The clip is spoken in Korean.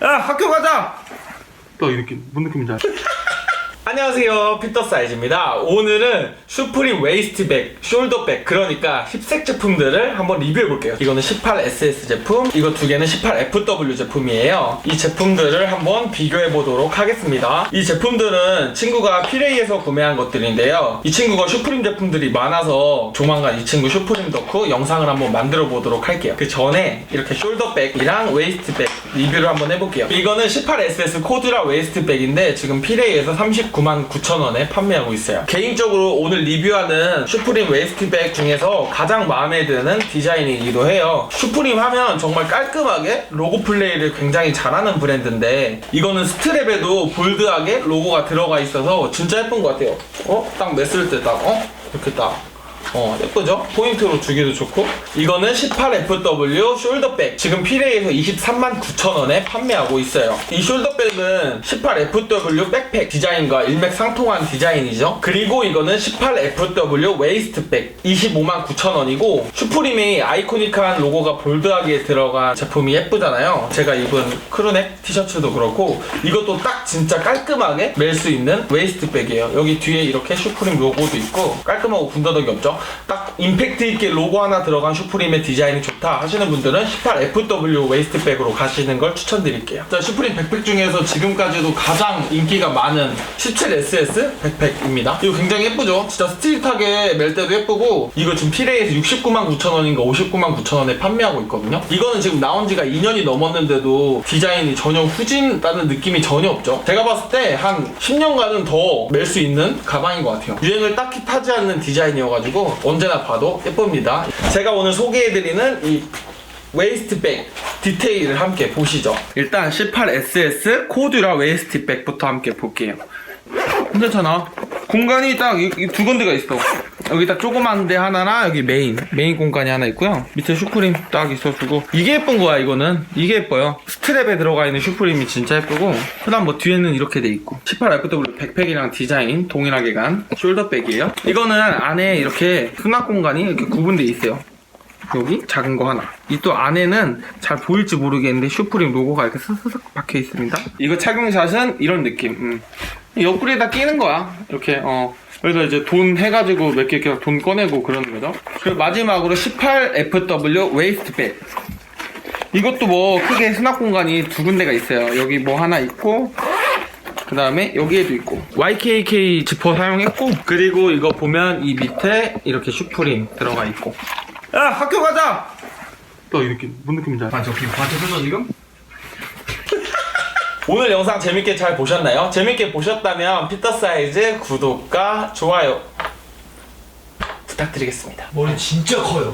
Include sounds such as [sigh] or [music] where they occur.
야 학교 가자! 또이 느낌 뭔 느낌인지 알아? [laughs] 안녕하세요. 피터 사이즈입니다. 오늘은 슈프림 웨이스트백 숄더백 그러니까 힙색 제품들을 한번 리뷰해 볼게요. 이거는 18SS 제품 이거 두 개는 18FW 제품이에요. 이 제품들을 한번 비교해 보도록 하겠습니다. 이 제품들은 친구가 피레이에서 구매한 것들인데요. 이 친구가 슈프림 제품들이 많아서 조만간 이 친구 슈프림 덕후 영상을 한번 만들어 보도록 할게요. 그 전에 이렇게 숄더백이랑 웨이스트백 리뷰를 한번 해볼게요. 이거는 18SS 코드라 웨이스트백인데 지금 피레이에서 39만 9천 원에 판매하고 있어요. 개인적으로 오늘 리뷰하는 슈프림 웨이스트백 중에서 가장 마음에 드는 디자인이기도 해요. 슈프림 하면 정말 깔끔하게 로고 플레이를 굉장히 잘하는 브랜드인데 이거는 스트랩에도 볼드하게 로고가 들어가 있어서 진짜 예쁜 것 같아요. 어? 딱 맸을 때 딱 어? 이렇게 딱 어, 예쁘죠? 포인트로 주기도 좋고. 이거는 18FW 숄더백. 지금 피레이에서 23만 9천원에 판매하고 있어요. 이 숄더백은 18FW 백팩 디자인과 일맥상통한 디자인이죠. 그리고 이거는 18FW 웨이스트백. 25만 9천원이고, 슈프림의 아이코닉한 로고가 볼드하게 들어간 제품이 예쁘잖아요. 제가 입은 크루넥 티셔츠도 그렇고, 이것도 딱 진짜 깔끔하게 멜 수 있는 웨이스트백이에요. 여기 뒤에 이렇게 슈프림 로고도 있고, 깔끔하고 군더더기 없죠? 딱 임팩트 있게 로고 하나 들어간 슈프림의 디자인이 좋다 하시는 분들은 18FW 웨이스트백으로 가시는 걸 추천드릴게요. 자, 슈프림 백팩 중에서 지금까지도 가장 인기가 많은 17SS 백팩입니다. 이거 굉장히 예쁘죠? 진짜 스트릿하게 멜 때도 예쁘고 이거 지금 피레이에서 69만 9천 원인가 59만 9천 원에 판매하고 있거든요. 이거는 지금 나온 지가 2년이 넘었는데도 디자인이 전혀 후진다는 느낌이 전혀 없죠. 제가 봤을 때 한 10년간은 더 멜 수 있는 가방인 것 같아요. 유행을 딱히 타지 않는 디자인이어가지고 언제나 봐도 예쁩니다. 제가 오늘 소개해드리는 이 웨이스트백 디테일을 함께 보시죠. 일단 18SS 코듀라 웨이스트백부터 함께 볼게요. 괜찮잖아. 공간이 딱두 군데가 있어. 여기다 조그만 데 하나랑 여기 메인 메인 공간이 하나 있고요. 밑에 슈프림 딱 있어주고 이게 예쁜 거야 이거는 이게 예뻐요. 스트랩에 들어가 있는 슈프림이 진짜 예쁘고 그다음 뭐 뒤에는 이렇게 돼 있고 18FW 백팩이랑 디자인 동일하게 간 숄더백이에요. 이거는 안에 이렇게 수납 공간이 이렇게 구분돼 있어요. 여기 작은 거 하나. 이 또 안에는 잘 보일지 모르겠는데 슈프림 로고가 이렇게 스스슥 박혀 있습니다. 이거 착용샷은 이런 느낌. 음. 옆구리에다 끼는 거야. 이렇게 어. 그래서 이제 돈 해가지고 몇개 이렇게 돈 꺼내고 그러는 거죠. 그리고 마지막으로 18FW 웨이스트백. 이것도 뭐 크게 수납 공간이 두 군데가 있어요. 여기 뭐 하나 있고 그 다음에 여기에도 있고 YKK 지퍼 사용했고 그리고 이거 보면 이 밑에 이렇게 슈프림 들어가 있고 야 학교 가자 또이 느낌 뭔 느낌인지 알아? 반쪽 피부 반쪽에서 지금? 오늘 영상 재밌게 잘 보셨나요? 재밌게 보셨다면 피터 사이즈 구독과 좋아요 부탁드리겠습니다 머리 진짜 커요